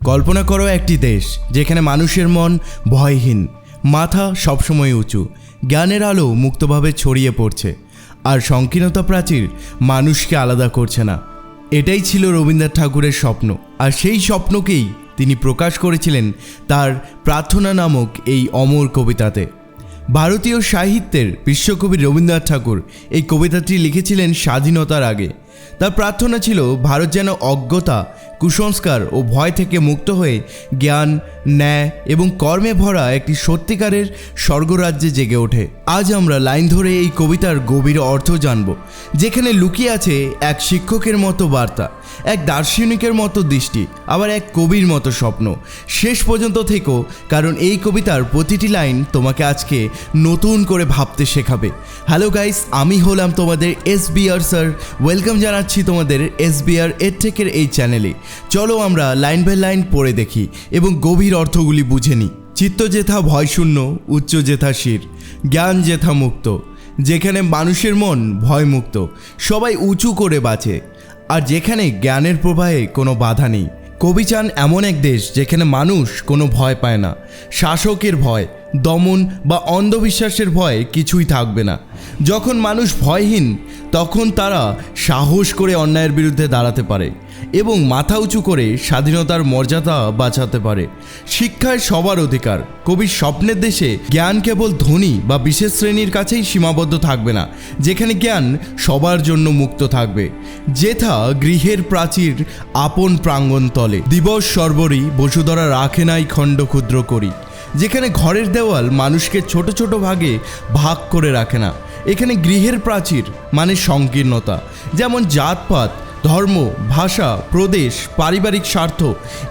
কল্পনা করো একটি দেশ যেখানে মানুষের মন ভয়হীন, মাথা সবসময় উঁচু, জ্ঞানের আলো মুক্তভাবে ছড়িয়ে পড়ছে, আর সংকীর্ণতা প্রাচীর মানুষকে আলাদা করছে না। এটাই ছিল রবীন্দ্রনাথ ঠাকুরের স্বপ্ন, আর সেই স্বপ্নকেই তিনি প্রকাশ করেছিলেন তার প্রার্থনা নামক এই অমর কবিতাতে। ভারতীয় সাহিত্যের বিশ্বকবি রবীন্দ্রনাথ ঠাকুর এই কবিতাটি লিখেছিলেন স্বাধীনতার আগে। তার প্রার্থনা ছিল, ভারত যেন অজ্ঞতা কুসংস্কার ও ভয় থেকে মুক্ত হয়ে জ্ঞান, ন্যায় এবং কর্মে ভরা একটি সত্যিকারের স্বর্গরাজ্যে জেগে ওঠে। আজ আমরা লাইন ধরে এই কবিতার গভীর অর্থ জানব, যেখানে লুকিয়ে আছে এক শিক্ষকের মতো বার্তা, এক দার্শনিকের মতো দৃষ্টি, আবার এক কবির মতো স্বপ্ন। শেষ পর্যন্ত থেকো, কারণ এই কবিতার প্রতিটি লাইন তোমাকে আজকে নতুন করে ভাবতে শেখাবে। হ্যালো গাইস আমি হলাম তোমাদের এস বিআর স্যার ওয়েলকাম জানাচ্ছি তোমাদের এস বিআর এডটেকের এই চ্যানেলে চলো আমরা লাইন বাই লাইন পড়ে দেখি এবং গভীর অর্থগুলি বুঝে নিই। চিত্ত যেথা ভয়শূন্য, উচ্চ যেথা শির, জ্ঞান যেথা মুক্ত, যেখানে মানুষের মন ভয়মুক্ত, সবাই উঁচু করে বাঁচে, আর যেখানে জ্ঞানের প্রবাহে কোনো বাধা নেই। কবি চান এমন এক দেশ যেখানে মানুষ কোনো ভয় পায় না, শাসকের ভয়, দমন বা অন্ধবিশ্বাসের ভয় কিছুই থাকবে না। যখন মানুষ ভয়হীন, তখন তারা সাহস করে অন্যায়ের বিরুদ্ধে দাঁড়াতে পারে। এবং মাথা উঁচু করে স্বাধীনতার মর্যাদা বাঁচাতে পারে। শিক্ষায় সবার অধিকার। কবির স্বপ্নের দেশে জ্ঞান কেবল ধনী বা বিশেষ শ্রেণির কাছেই সীমাবদ্ধ থাকবে না, যেখানে জ্ঞান সবার জন্য মুক্ত থাকবে। যেথা গৃহের প্রাচীর আপন প্রাঙ্গণ তলে। দিবস সর্বরী বসুধরা রাখে নাই খণ্ড ক্ষুদ্র করি। যেখানে ঘরের দেওয়াল মানুষকে ছোট ছোট ভাগে ভাগ করে রাখে না। এখানে গৃহের প্রাচীর মানে সংকীর্ণতা। যেমন জাতপাত ধর্ম, ভাষা, প্রদেশ, পারিবারিক স্বার্থ,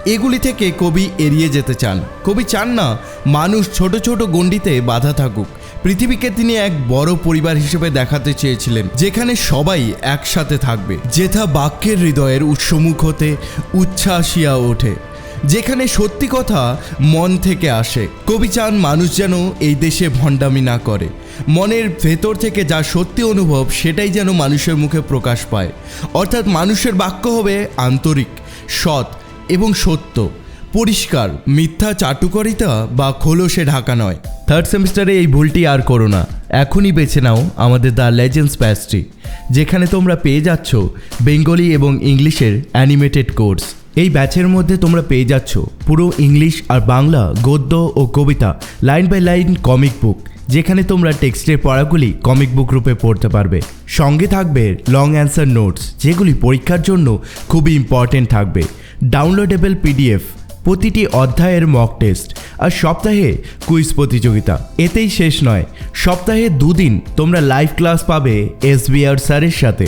এগুলি থেকে কবি এড়িয়ে যেতে চান। কবি চান না, মানুষ ছোট ছোট গণ্ডিতে বাধা থাকুক। পৃথিবীকে তিনি এক বড় পরিবার হিসেবে দেখাতে চেয়েছিলেন, যেখানে সবাই একসাথে থাকবে। যেথা বাক্যের হৃদয়ের উৎসমুখ হতে উচ্ছ্বাসিয়া ওঠে। যেখানে সত্যি কথা মন থেকে আসে। কবি চান মানুষ যেন এই দেশে ভণ্ডামি না করে। মনের ভেতর থেকে যা সত্যি অনুভব, সেটাই যেন মানুষের মুখে প্রকাশ পায়। অর্থাৎ মানুষের বাক্য হবে আন্তরিক, সৎ এবং সত্য। পরিষ্কার, মিথ্যা, চাটুকরিতা বা খোলসে ঢাকা নয়। থার্ড সেমিস্টারে এই ভুলটি আর করো না। এখনই বেছে নাও আমাদের দ্য লেজেন্ডস প্যাস্ট্রি, যেখানে তোমরা পেয়ে যাচ্ছ বেঙ্গলি এবং ইংলিশের অ্যানিমেটেড কোর্স। এই ব্যাচের মধ্যে তোমরা পেয়ে যাচ্ছ পুরো ইংলিশ আর বাংলা গদ্য ও কবিতা, line by line comic book যেখানে তোমরা টেক্সটের পড়াগুলি কমিক বুক রূপে পড়তে পারবে। সঙ্গে থাকবে লং অ্যান্সার নোটস যেগুলি পরীক্ষার জন্য খুবই ইম্পর্টেন্ট থাকবে। ডাউনলোডেবল পিডিএফ প্রতিটি অধ্যায়ের মক টেস্ট আর সপ্তাহে কুইজ প্রতিযোগিতা। এতেই শেষ নয়, সপ্তাহে দুদিন তোমরা লাইভ ক্লাস পাবে এস এসবিআর স্যারের সাথে।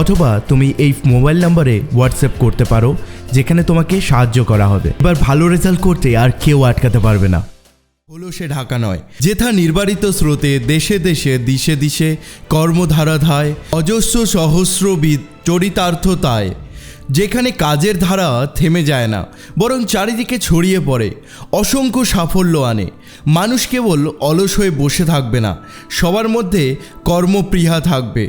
অথবা তুমি এই মোবাইল নাম্বারে হোয়াটসঅ্যাপ করতে পারো, যেখানে তোমাকে সাহায্য করা হবে। এবার ভালো রেজাল্ট করতে আর কেউ আটকাতে পারবে না। হলো সে ঢাকা নয়। যেথা নির্বারিত স্রোতে দেশে দেশে, দিশে দিশে কর্মধারাধায়, অজস্র সহস্রবিদ চরিতার্থতায় যেখানে কাজের ধারা থেমে যায় না, বরং চারিদিকে ছড়িয়ে পড়ে, অসংখ্য সাফল্য আনে। মানুষ কেবল অলস হয়ে বসে থাকবে না, সবার মধ্যে কর্মপ্রিহা থাকবে।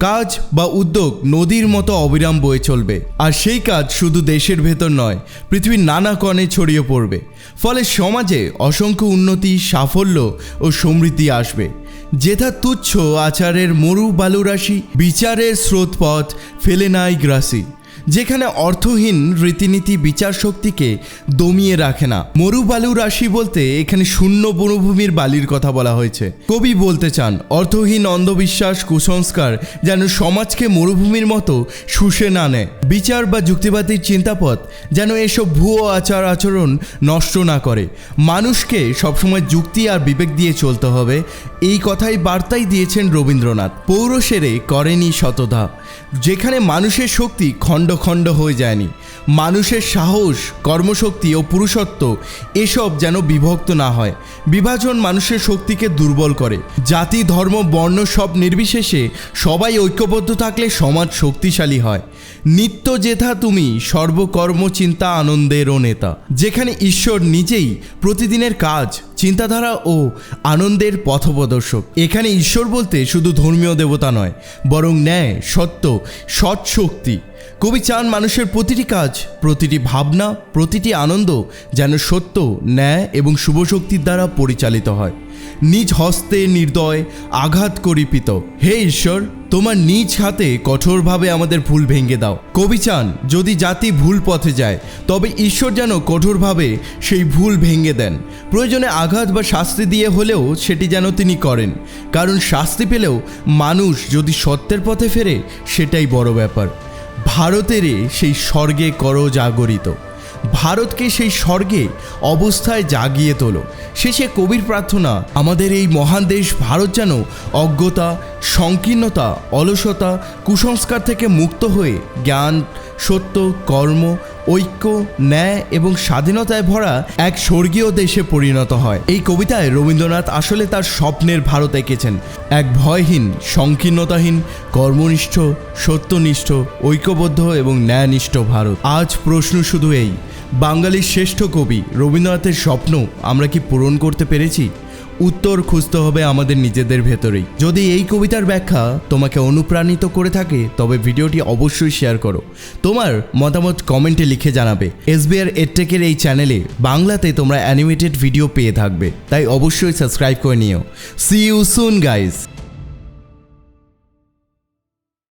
কাজ বা উদ্যোগ নদীর মতো অবিরাম বয়ে চলবে। আর সেই কাজ শুধু দেশের ভেতর নয়, পৃথিবীর নানা কণে ছড়িয়ে পড়বে। ফলে সমাজে অসংখ্য উন্নতি, সাফল্য ও সমৃদ্ধি আসবে। যেথা তুচ্ছ আচারের মরু বালুরাশি, বিচারের স্রোতপথ ফেলে নাই গ্রাসী। যেখানে অর্থহীন রীতিনীতি বিচার শক্তিকে দমিয়ে রাখে না। মরুবালু রাশি বলতে এখানে শূন্য বনভূমির বালির কথা বলা হয়েছে। কবি বলতে চান, অর্থহীন অন্ধবিশ্বাস, কুসংস্কার যেন সমাজকে মরুভূমির মতো শুষে না নেয়। বিচার বা যুক্তিবাদীর চিন্তাপথ যেন এসব ভুয়ো আচার আচরণ নষ্ট না করে। মানুষকে সবসময় যুক্তি আর বিবেক দিয়ে চলতে হবে। এই কথাই বার্তাই দিয়েছেন রবীন্দ্রনাথ। পৌরসেরে করেনি শতধা যেখানে মানুষের শক্তি খণ্ড খণ্ড হয়ে যায়নি। মানুষের সাহস, কর্মশক্তি ও পুরুষত্ব এসব যেন বিভক্ত না হয়। বিভাজন মানুষের শক্তিকে দুর্বল করে। জাতি, ধর্ম, বর্ণ সব নির্বিশেষে সবাই ঐক্যবদ্ধ থাকলে সমাজ শক্তিশালী হয়। নিত্য যেথা তুমি সর্বকর্ম চিন্তা আনন্দেরও নেতা। যেখানে ঈশ্বর নিজেই প্রতিদিনের কাজ, চিন্তাধারা ও আনন্দের পথপ্রদর্শক। এখানে ঈশ্বর বলতে শুধু ধর্মীয় দেবতা নয়, বরং ন্যায়, সত্য, সৎ শক্তি। কবি চান মানুষের প্রতিটি কাজ, প্রতিটি ভাবনা, প্রতিটি আনন্দ যেন সত্য, ন্যায় এবং শুভশক্তির দ্বারা পরিচালিত হয়। নিজ হস্তে নির্দয় আঘাত করিপিত হে ঈশ্বর তোমার নিজ হাতে কঠোরভাবে আমাদের ভুল ভেঙে দাও। কবি চান, যদি জাতি ভুল পথে যায়, তবে ঈশ্বর যেন কঠোরভাবে সেই ভুল ভেঙে দেন। প্রয়োজনে আঘাত বা শাস্তি দিয়ে হলেও সেটি যেন তিনি করেন। কারণ শাস্তি পেলেও মানুষ যদি সত্যের পথে ফেরে, সেটাই বড় ব্যাপার। ভারতেরে সেই স্বর্গে করো জাগরিত ভারতকে সেই স্বর্গে অবস্থায় জাগিয়ে তোলো। শেষে কবির প্রার্থনা, আমাদের এই মহান দেশ ভারত যেন অজ্ঞতা, সংকীর্ণতা, অলসতা, কুসংস্কার থেকে মুক্ত হয়ে জ্ঞান, সত্য, কর্ম, ঐক্য, ন্যায় এবং স্বাধীনতায় ভরা এক স্বর্গীয় দেশে পরিণত হয়। এই কবিতায় রবীন্দ্রনাথ আসলে তার স্বপ্নের ভারত এঁকেছেন। এক ভয়হীন, সংকীর্ণতাহীন, কর্মনিষ্ঠ, সত্যনিষ্ঠ, ঐক্যবদ্ধ এবং ন্যায়নিষ্ঠ ভারত। আজ প্রশ্ন শুধু এই বাঙালির শ্রেষ্ঠ কবি রবীন্দ্রনাথের স্বপ্ন আমরা কি পূরণ করতে পেরেছি? উত্তর খুঁজতে হবে আমাদের নিজেদের ভেতরেই। যদি এই কবিতার ব্যাখ্যা তোমাকে অনুপ্রাণিত করে থাকে, তবে ভিডিওটি অবশ্যই শেয়ার করো। তোমার মতামত কমেন্টে লিখে জানাবে। এসবিআর এডটেকের এই চ্যানেলে বাংলাতে তোমরা অ্যানিমেটেড ভিডিও পেয়ে থাকবে। তাই অবশ্যই সাবস্ক্রাইব করে নিও। C you soon guys